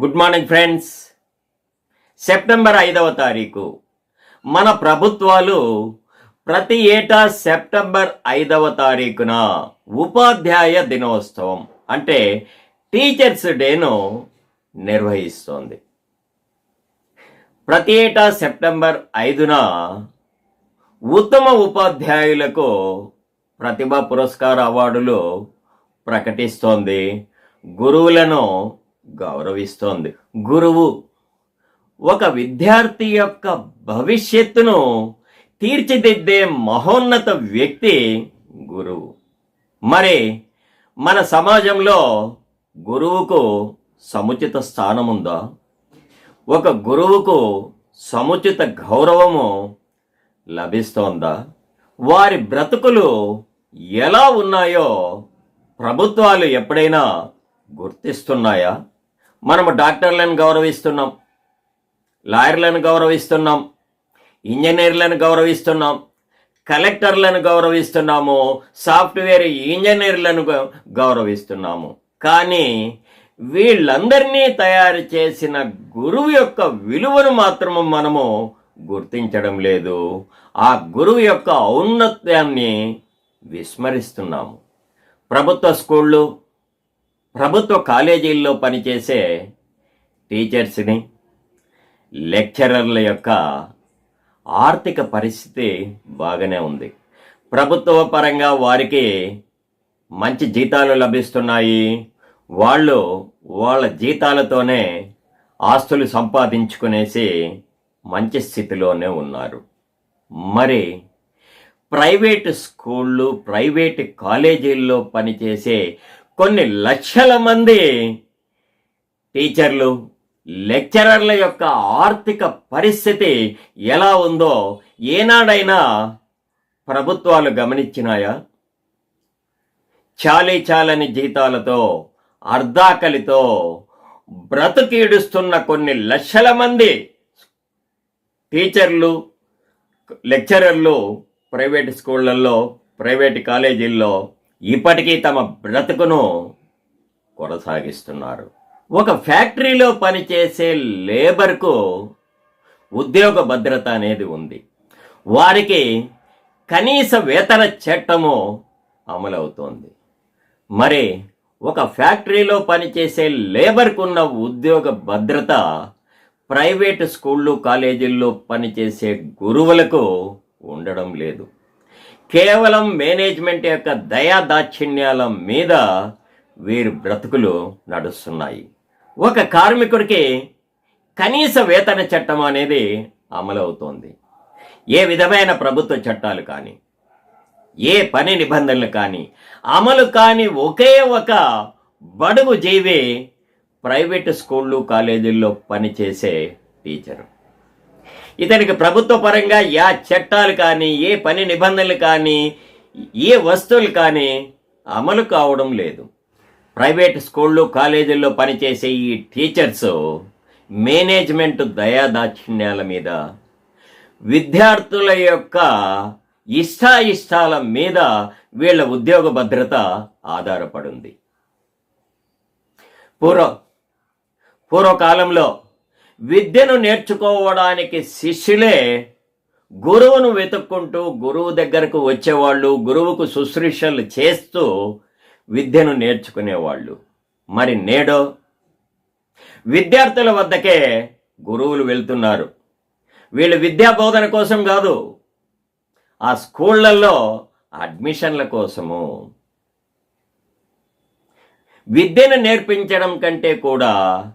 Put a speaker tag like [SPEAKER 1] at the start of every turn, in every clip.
[SPEAKER 1] Good morning friends September ఐదవ తారీఖు. మన ప్రభుత్వాలు ప్రతి ఏటా సెప్టెంబర్ ఐదవ తారీఖున ఉపాధ్యాయ దినోత్సవం అంటే టీచర్స్ డేను నిర్వహిస్తోంది. ప్రతి ఏటా సెప్టెంబర్ ఐదున ఉత్తమ ఉపాధ్యాయులకు ప్రతిభా పురస్కార అవార్డులు ప్రకటిస్తోంది. గురువులను గౌరవిస్తోంది. గురువు ఒక విద్యార్థి యొక్క భవిష్యత్తును తీర్చిదిద్దే మహోన్నత వ్యక్తి గురువు. మరి మన సమాజంలో గురువుకు సముచిత స్థానం ఉందా ఒక గురువుకు సముచిత గౌరవము లభిస్తోందా? వారి బ్రతుకులు ఎలా ఉన్నాయో ప్రభుత్వాలు ఎప్పుడైనా గుర్తిస్తున్నాయా? మనము డాక్టర్లను గౌరవిస్తున్నాం లాయర్లను గౌరవిస్తున్నాం ఇంజనీర్లను గౌరవిస్తున్నాం కలెక్టర్లను గౌరవిస్తున్నాము సాఫ్ట్వేర్ ఇంజనీర్లను గౌరవిస్తున్నాము. కానీ వీళ్ళందరినీ తయారు చేసిన గురువు యొక్క విలువను మాత్రము మనము గుర్తించడం లేదు. ఆ గురువు యొక్క ఔన్నత్యాన్ని విస్మరిస్తున్నాము. ప్రభుత్వ స్కూళ్ళు ప్రభుత్వ కాలేజీల్లో పనిచేసే టీచర్స్ని లెక్చరర్ల యొక్క ఆర్థిక పరిస్థితి బాగానే ఉంది. ప్రభుత్వ పరంగా వారికి మంచి జీతాలు లభిస్తున్నాయి. వాళ్ళు వాళ్ళ జీతాలతోనే ఆస్తులు సంపాదించుకునేసి మంచి స్థితిలోనే ఉన్నారు. మరి ప్రైవేట్ స్కూళ్ళు ప్రైవేట్ కాలేజీల్లో పనిచేసే కొన్ని లక్షల మంది టీచర్లు లెక్చరర్ల యొక్క ఆర్థిక పరిస్థితి ఎలా ఉందో ఏనాడైనా ప్రభుత్వాలు గమనించినాయా? చాలీ చాలని జీతాలతో అర్ధాకలితో బ్రతుకీడుస్తున్న కొన్ని లక్షల మంది టీచర్లు లెక్చరర్లు ప్రైవేట్ స్కూళ్ళల్లో ప్రైవేట్ కాలేజీల్లో ఇప్పటికీ తమ బ్రతుకును కొనసాగిస్తున్నారు. ఒక ఫ్యాక్టరీలో పనిచేసే లేబర్కు ఉద్యోగ భద్రత అనేది ఉంది. వారికి కనీస వేతన చట్టము అమలవుతోంది. మరి ఒక ఫ్యాక్టరీలో పనిచేసే లేబర్కు ఉన్న ఉద్యోగ భద్రత ప్రైవేటు స్కూళ్ళు కాలేజీల్లో పనిచేసే గురువులకు ఉండడం లేదు. కేవలం మేనేజ్మెంట్ యొక్క దయా దాక్షిణ్యాల మీద వీరి బ్రతుకులు నడుస్తున్నాయి. ఒక కార్మికుడికి కనీస వేతన చట్టం అనేది అమలవుతోంది. ఏ విధమైన ప్రభుత్వ చట్టాలు కానీ ఏ పని నిబంధనలు కానీ అమలు కాని ఒకే ఒక బడుగు జీవి ప్రైవేటు స్కూళ్ళు కాలేజీల్లో పనిచేసే టీచరు. ఇతనికి ప్రభుత్వ పరంగా యా చట్టాలు కానీ ఏ పని నిబంధనలు కానీ ఏ వస్తువులు కానీ అమలు కావడం లేదు. ప్రైవేట్ స్కూళ్ళు కాలేజీల్లో పనిచేసే ఈ టీచర్స్ మేనేజ్మెంట్ దయాదాక్షిణ్యాల మీద విద్యార్థుల యొక్క ఇష్టాయిష్టాల మీద వీళ్ళ ఉద్యోగ భద్రత ఆధారపడింది. పూర్వ పూర్వకాలంలో విద్యను నేర్చుకోవడానికి శిష్యులే గురువును వెతుక్కుంటూ గురువు దగ్గరకు వచ్చేవాళ్ళు గురువుకు శుశ్రూషలు చేస్తూ విద్యను నేర్చుకునేవాళ్ళు. మరి నేడో విద్యార్థుల వద్దకే గురువులు వెళ్తున్నారు. వీళ్ళు విద్యా బోధన కోసం కాదు ఆ స్కూళ్ళల్లో అడ్మిషన్ల కోసము. విద్యను నేర్పించడం కంటే కూడా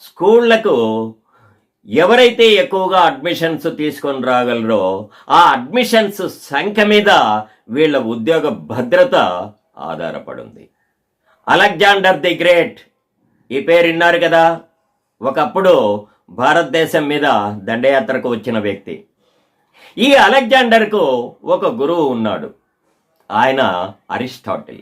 [SPEAKER 1] స్కూళ్ళకు ఎవరైతే ఎక్కువగా అడ్మిషన్స్ తీసుకొని రాగలరో ఆ అడ్మిషన్స్ సంఖ్య మీద వీళ్ళ ఉద్యోగ భద్రత ఆధారపడింది. అలెగ్జాండర్ ది గ్రేట్ ఈ పేరు విన్నారు కదా? ఒకప్పుడు భారతదేశం మీద దండయాత్రకు వచ్చిన వ్యక్తి. ఈ అలెగ్జాండర్కు ఒక గురువు ఉన్నాడు. ఆయన అరిస్టాటిల్.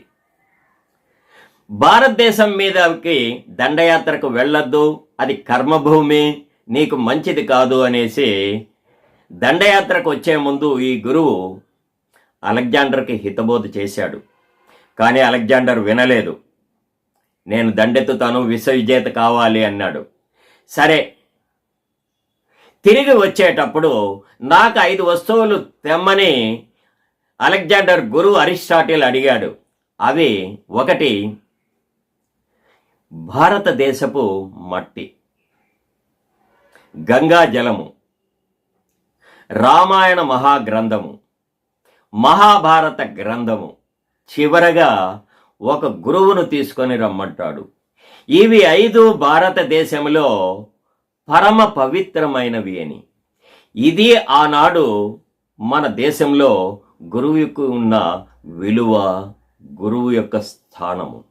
[SPEAKER 1] భారతదేశం మీదకి దండయాత్రకు వెళ్ళొద్దు. అది కర్మభూమి. నీకు మంచిది కాదు అనేసి దండయాత్రకు వచ్చే ముందు ఈ గురువు అలెగ్జాండర్కి హితబోధ చేశాడు. కానీ అలెగ్జాండర్ వినలేదు. నేను దండెత్తుతాను విశ్వవిజేత కావాలి అన్నాడు. సరే. తిరిగి వచ్చేటప్పుడు నాకు ఐదు వస్తువులు తెమ్మని అలెగ్జాండర్ గురువు అరిస్టాటిల్ అడిగాడు. అవి ఒకటి భారతదేశపు మట్టి. గంగా జలము రామాయణ మహాగ్రంథము మహాభారత గ్రంథము. చివరగా ఒక గురువును తీసుకొని రమ్మంటాడు. ఇవి ఐదు భారతదేశంలో పరమ పవిత్రమైనవి అని. ఇది ఆనాడు మన దేశంలో గురువుకు ఉన్న విలువ గురువు యొక్క స్థానము.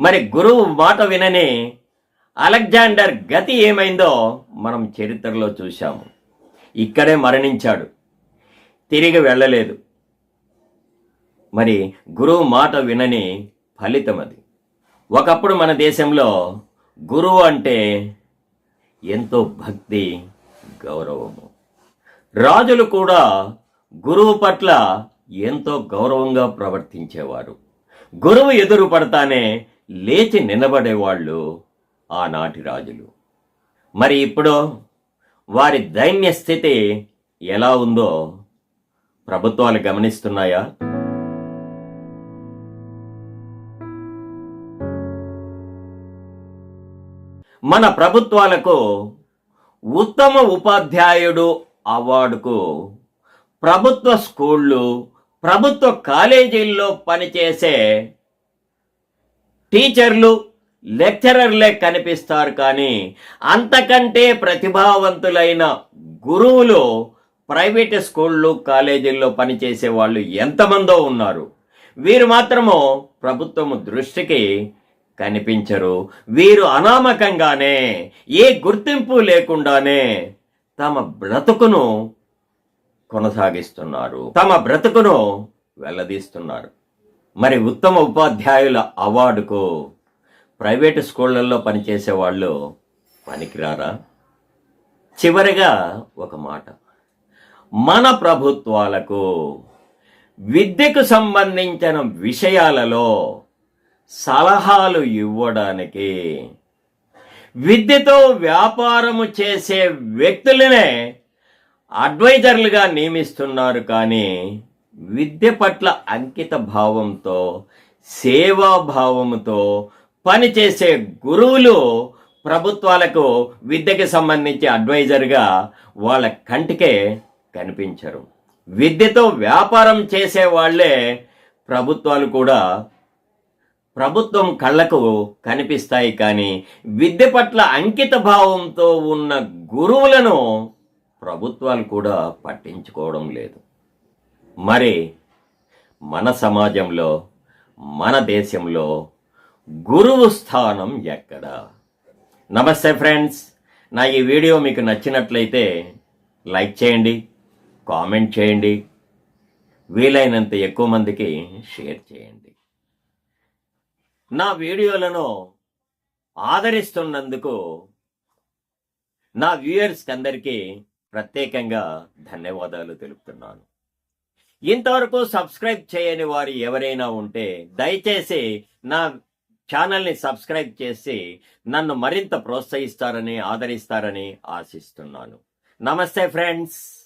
[SPEAKER 1] మరి గురువు మాట విననే అలెగ్జాండర్ గతి ఏమైందో మనం చరిత్రలో చూశాము. ఇక్కడే మరణించాడు. తిరిగి వెళ్ళలేదు. మరి గురువు మాట వినని ఫలితం అది. ఒకప్పుడు మన దేశంలో గురువు అంటే ఎంతో భక్తి గౌరవము. రాజులు కూడా గురువు పట్ల ఎంతో గౌరవంగా ప్రవర్తించేవారు. గురువు ఎదురు పడతానే లేచి నిలబడేవాళ్ళు ఆనాటి రాజులు. మరి ఇప్పుడు వారి దైన్య స్థితి ఎలా ఉందో ప్రభుత్వాలు గమనిస్తున్నాయా? మన ప్రభుత్వాలకు ఉత్తమ ఉపాధ్యాయుడు అవార్డుకు ప్రభుత్వ స్కూళ్ళు ప్రభుత్వ కాలేజీల్లో పనిచేసే టీచర్లు లెక్చరర్లే కనిపిస్తారు కానీ అంతకంటే ప్రతిభావంతులైన గురువులు ప్రైవేట్ స్కూళ్ళు కాలేజీల్లో పనిచేసే వాళ్ళు ఎంతమందో ఉన్నారు. వీరు మాత్రము ప్రభుత్వము దృష్టికి కనిపించరు. వీరు అనామకంగానే ఏ గుర్తింపు లేకుండానే తమ బ్రతుకును కొనసాగిస్తున్నారు. తమ బ్రతుకును వెల్లదీస్తున్నారు. మరి ఉత్తమ ఉపాధ్యాయుల అవార్డుకు ప్రైవేటు స్కూళ్ళల్లో పనిచేసే వాళ్ళు పనికిరారా? చివరిగా ఒక మాట. మన ప్రభుత్వాలకు విద్యకు సంబంధించిన విషయాలలో సలహాలు ఇవ్వడానికి విద్యతో వ్యాపారము చేసే వ్యక్తులనే అడ్వైజర్లుగా నియమిస్తున్నారు కానీ విద్య పట్ల అంకిత భావంతో సేవాభావంతో పనిచేసే గురువులు ప్రభుత్వాలకు విద్యకి సంబంధించి అడ్వైజర్గా వాళ్ళ కంటికే కనిపించరు. విద్యతో వ్యాపారం చేసే వాళ్ళే ప్రభుత్వాలు కూడా ప్రభుత్వం కళ్ళకు కనిపిస్తాయి కానీ విద్య పట్ల అంకిత భావంతో ఉన్న గురువులను ప్రభుత్వాలు కూడా పట్టించుకోవడం లేదు. మరి మన సమాజంలో మన దేశంలో గురువు స్థానం ఎక్కడ? నమస్తే ఫ్రెండ్స్. నా ఈ వీడియో మీకు నచ్చినట్లయితే లైక్ చేయండి కామెంట్ చేయండి వీలైనంత ఎక్కువ మందికి షేర్ చేయండి. నా వీడియోలను ఆదరిస్తున్నందుకు నా వ్యూయర్స్కి అందరికీ ప్రత్యేకంగా ధన్యవాదాలు తెలుపుతున్నాను. ఇంతవరకు సబ్స్క్రైబ్ చేయని వారు ఎవరైనా ఉంటే దయచేసి నా ఛానల్ని సబ్స్క్రైబ్ చేసి నన్ను మరింత ప్రోత్సహిస్తారని ఆదరిస్తారని ఆశిస్తున్నాను. నమస్తే ఫ్రెండ్స్!